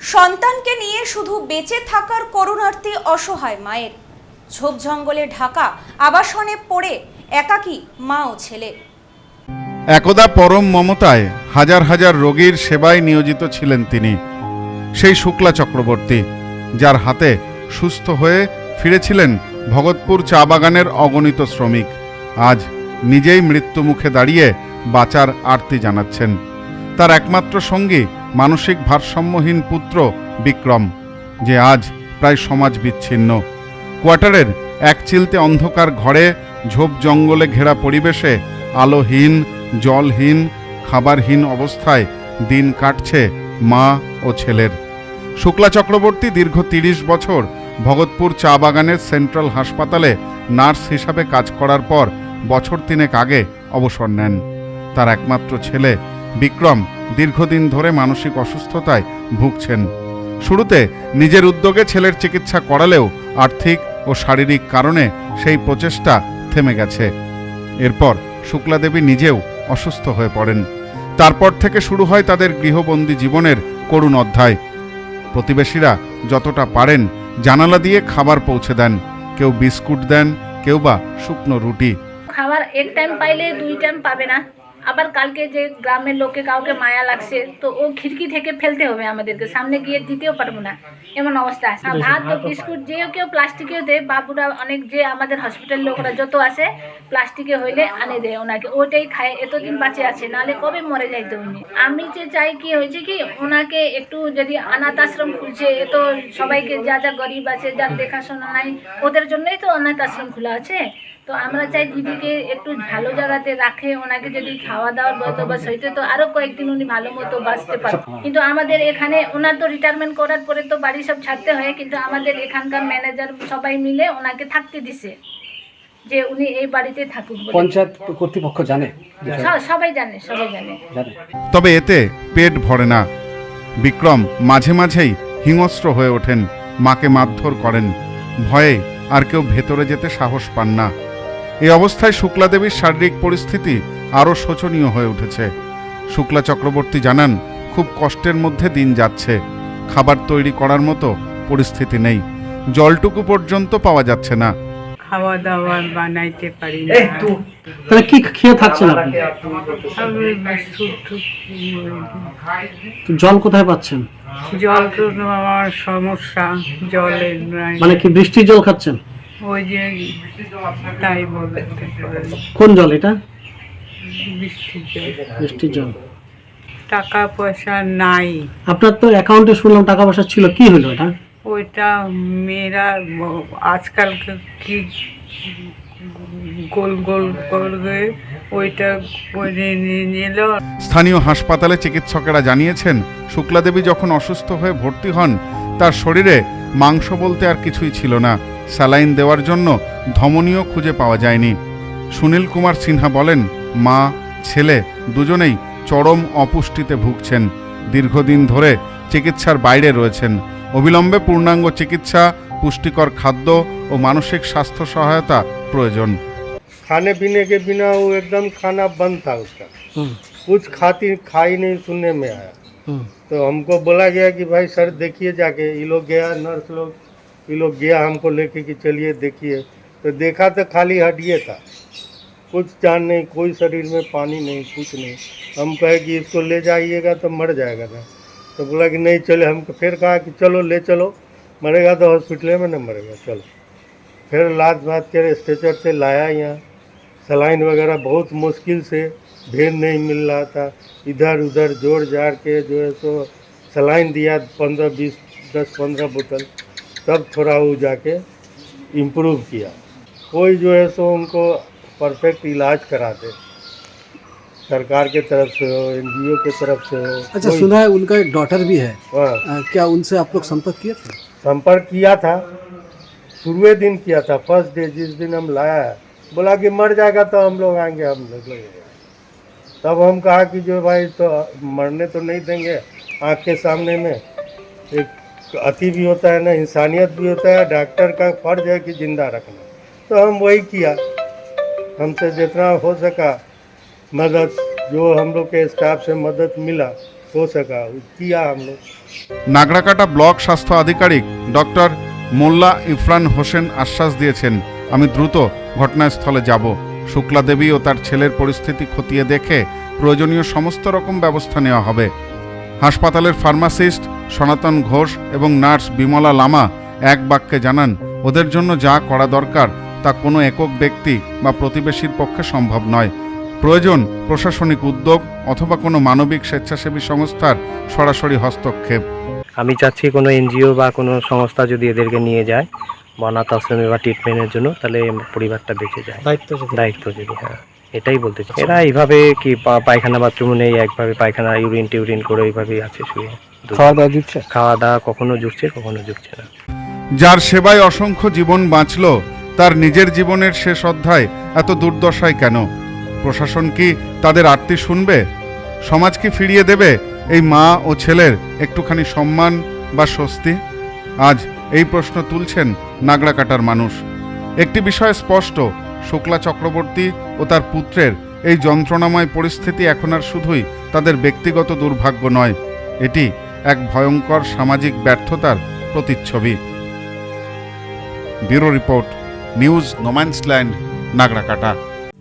সন্তানকে নিয়ে শুধু বেঁচে থাকার করুণার্থী অসহায় মায়ের। ঝোপ জঙ্গলে ঢাকা, আবাসনে পড়ে একাকী মা ও ছেলে। একদা পরম মমতায় হাজার হাজার রোগীর সেবায় নিয়োজিত ছিলেন তিনি। সেই শুক্লা চক্রবর্তী, যার হাতে সুস্থ হয়ে ফিরেছিলেন ভগতপুর চা বাগানের অগণিত শ্রমিক। আজ নিজেই মৃত্যুমুখে দাঁড়িয়ে বাঁচার আরতি জানাচ্ছেন। তার একমাত্র সঙ্গী মানসিক ভারসাম্যহীন পুত্র বিক্রম, যে আজ প্রায় সমাজ বিচ্ছিন্ন কোয়ার্টারের এক চিলতে অন্ধকার ঘরে ঝোপ জঙ্গলে ঘেরা পরিবেশে আলোহীন, জলহীন, খাবারহীন অবস্থায় দিন কাটছে মা ও ছেলের। শুক্লা চক্রবর্তী দীর্ঘ তিরিশ বছর ভগৎপুর চা বাগানের সেন্ট্রাল হাসপাতালে নার্স হিসাবে কাজ করার পর বছর তিনেক আগে অবসর নেন। তার একমাত্র ছেলে বিক্রম দীর্ঘদিন ধরে মানসিক অসুস্থতায় ভুগছেন। শুরুতে নিজের উদ্যোগে ছেলের চিকিৎসা করালেও আর্থিক ও শারীরিক কারণে সেই প্রচেষ্টা থেমে গেছে। এরপর শুক্লাদেবী নিজেও অসুস্থ হয়ে পড়েন। তারপর থেকে শুরু হয় তাদের গৃহবন্দী জীবনের করুণ অধ্যায়। প্রতিবেশীরা যতটা পারেন জানালা দিয়ে খাবার পৌঁছে দেন। কেউ বিস্কুট দেন, কেউ বা শুকনো রুটি। খাবার এক টাইম পাইলে দুই টাইম পাবে না। আবার কালকে যে গ্রামের লোকে কাউকে মায়া লাগছে তো ও খিড়কি থেকে ফেলতে হবে আমাদেরকে। সামনে গিয়ে দিতেও পারব না। এমন অবস্থা। আছে ভাত বিস্কুট যে কেউ প্লাস্টিকেও দেয় বাবুরা অনেক যে আমাদের হসপিটাল লোকরা যত আসে প্লাস্টিকে হইলে আনে দেয় ওনাকে। ওইটাই খায় এতদিন বাঁচে আছে নাহলে কবে মরে যাইতো উনি? আমি যে চাই কি হয়েছে কি ওনাকে একটু যদি অনাথ আশ্রম খুলছে এ তো সবাইকে যা যা গরিব আছে যার দেখাশোনা নাই ওদের জন্যই তো অনাথ আশ্রম খোলা আছে। তো আমরা চাই দিদিকে একটু ভালো জায়গাতে রাখে ওনাকে যদি খাওয়া দাওয়ার বন্দোবস্ত হইতে তো আরও কয়েকদিন উনি ভালো মতো বাঁচতে পারে কিন্তু আমাদের এখানে ওনার তো রিটায়ারমেন্ট করার পরে তো বাড়ি সব ছাড়তে হয় কিন্তু আমাদের এখানকার ম্যানেজার সবাই মিলে ওনাকে থাকতে দিছে যে উনি এই বাড়িতে থাকুক পঞ্চায়েত কর্তৃপক্ষ জানে? সবাই জানে সবাই জানে। জানে। তবে এতে পেট ভরে না। বিক্রম মাঝে মাঝেই হিংস্র হয়ে ওঠেন মাকে মারধর করেন। ভয়ে আর কেউ ভেতরে যেতে সাহস পান না। এই অবস্থায় শুক্লা দেবীর শারীরিক পরিস্থিতি আরও শোচনীয় হয়ে উঠেছে। শুক্লা চক্রবর্তী জানান খুব কষ্টের মধ্যে দিন যাচ্ছে। খাবার তৈরি করার মতো পরিস্থিতি নেই। জলটুকু পর্যন্ত পাওয়া যাচ্ছে না। খাওয়া দাওয়া বানাইতে পারি না। তাহলে কি খেয়ে থাকছেন আপনি? আমি বিস্কুট তো জল কোথায় পাচ্ছেন? জল তো আমার সমস্যা জলের মানে কি বৃষ্টির জল খাচ্ছেন? ওই যে তাই কোন জল এটা? বৃষ্টির জল। বৃষ্টির জল। টাকা পয়সা নাই। আপনার তো অ্যাকাউন্টে শুনলাম টাকা পয়সা ছিল কি হলো এটা? ওইটা মেয়েরা আজকাল কি গোল গোল করে ওইটা নিল। স্থানীয় হাসপাতালে চিকিৎসকেরা জানিয়েছেন শুক্লাদেবী যখন অসুস্থ হয়ে ভর্তি হন তার শরীরে মাংস বলতে আর কিছুই ছিল না। স্যালাইন দেওয়ার জন্য ধমনীয় খুঁজে পাওয়া যায়নি সুনীল কুমার সিনহা বলেন মা ছেলে দুজনেই চরম অপুষ্টিতে ভুগছেন দীর্ঘদিন ধরে চিকিৎসার বাইরে রয়েছেন অবিলম্বে পূর্ণাঙ্গ চিকিৎসা পুষ্টিকর খাদ্য ও মানসিক স্বাস্থ্য সহায়তা প্রয়োজন खाने पीने के बिना वो एकदम खाना बंद था उसका হুম कुछ खाती खा ही नहीं सुनने में आया হুম तो हमको बोला गया कि भाई सर देखिए जाके ये लोग गया नर्स लोग ये लोग गया हमको लेके कि चलिए देखिए। तो देखा तो खाली हड्डिए था। कुछ जान नहीं, कोई शरीर में पानी नहीं, कुछ नहीं। हम कहे कि इसको ले जाइएगा तो मर जाएगा ना तो बोला कि नहीं, चले हम फिर कहा कि चलो, ले चलो। मरेगा तो हॉस्पिटल में ना मरेगा, चलो। फिर लाद बात कर स्ट्रेचर से लाया यहाँ। सलाइन वगैरह बहुत मुश्किल से भीड़ नहीं मिल रहा था। इधर उधर जोड़ जाड़ के जो है सो सलाइन दिया, पंद्रह, बीस, दस, पंद्रह बोतल। तब थोड़ा वो जाके इम्प्रूव किया। कोई जो है सो उनको परफेक्ट इलाज कराते। सरकार के तरफ़ से हो एन के तरफ़ से हो अच्छा सुना है उनका एक डॉटर भी है। हाँ। अ, क्या उनसे आप लोग संपर्क किए थे? संपर्क किया था। शुरुए दिन किया था फ़र्स्ट डे जिस दिन हम लाया है बोला कि मर जाएगा तो हम लोग आएँगे हम लोग तब हम कहा कि जो भाई तो मरने तो नहीं देंगे आँख के सामने में एक अति भी होता है ना इंसानियत भी होता है डॉक्टर का फर्ज है कि जिंदा रखना तो हम वही किया हमसे जितना हो सका मदद जो हम लोग के स्टाफ से मदद मिला हो सका किया हम लोग নাগরাকাটা ব্লক স্বাস্থ্য আধিকারিক ডক্টর মোল্লা ইফরান হোসেন আশ্বাস দিয়েছেন আমি দ্রুত ঘটনাস্থলে যাব শুক্লা দেবী ও তার ছেলের পরিস্থিতি খতিয়ে দেখে প্রয়োজনীয় সমস্ত রকম ব্যবস্থা নেওয়া হবে হাসপাতালের ফার্মাসিস্ট সনাতন ঘোষ এবং নার্স বিমলা লামা এক বাক্যে জানান ওদের জন্য যা করা দরকার তা কোনো একক ব্যক্তি বা প্রতিবেশীর পক্ষে সম্ভব নয়। প্রয়োজন প্রশাসনিক উদ্যোগ অথবা কোনো মানবিক স্বেচ্ছাসেবী সংস্থার সরাসরি হস্তক্ষেপ। আমি চাচ্ছি কোনো এনজিও বা কোনো সংস্থা যদি এদেরকে নিয়ে যায় বনাথ আশ্রমে বা ট্রিটমেন্টের জন্য তাহলে পরিবারটা বেঁচে যায়। দায়িত্ব দায়িত্ব যদি হ্যাঁ। এটাই বলতে চাই এরা এইভাবে কি পায়খানা বাথরুম নেই একভাবে পায়খানা ইউরিন টিউরিন করে এইভাবেই আছে শুয়ে। খাওয়া দাওয়া দিচ্ছে খাওয়া দাওয়া কখনো জুটছে কখনো জুটছে না। যার সেবায় অসংখ্য জীবন বাঁচল তার নিজের জীবনের শেষ অধ্যায় এত দুর্দশায় কেন? প্রশাসন কি তাদের আরতি শুনবে? সমাজ কি ফিরিয়ে দেবে এই মা ও ছেলের একটুখানি সম্মান বা স্বস্তি? আজ এই প্রশ্ন তুলছেন নাগরাকাটার মানুষ। একটি বিষয় স্পষ্ট শুক্লা চক্রবর্তী ও তার পুত্রের এই যন্ত্রণাময় পরিস্থিতি এখন আর শুধুই তাদের ব্যক্তিগত দুর্ভাগ্য নয়, এটি এক ভয়ঙ্কর সামাজিক ব্যর্থতার প্রতিচ্ছবি। Bureau report, news, no man's land Nagrakata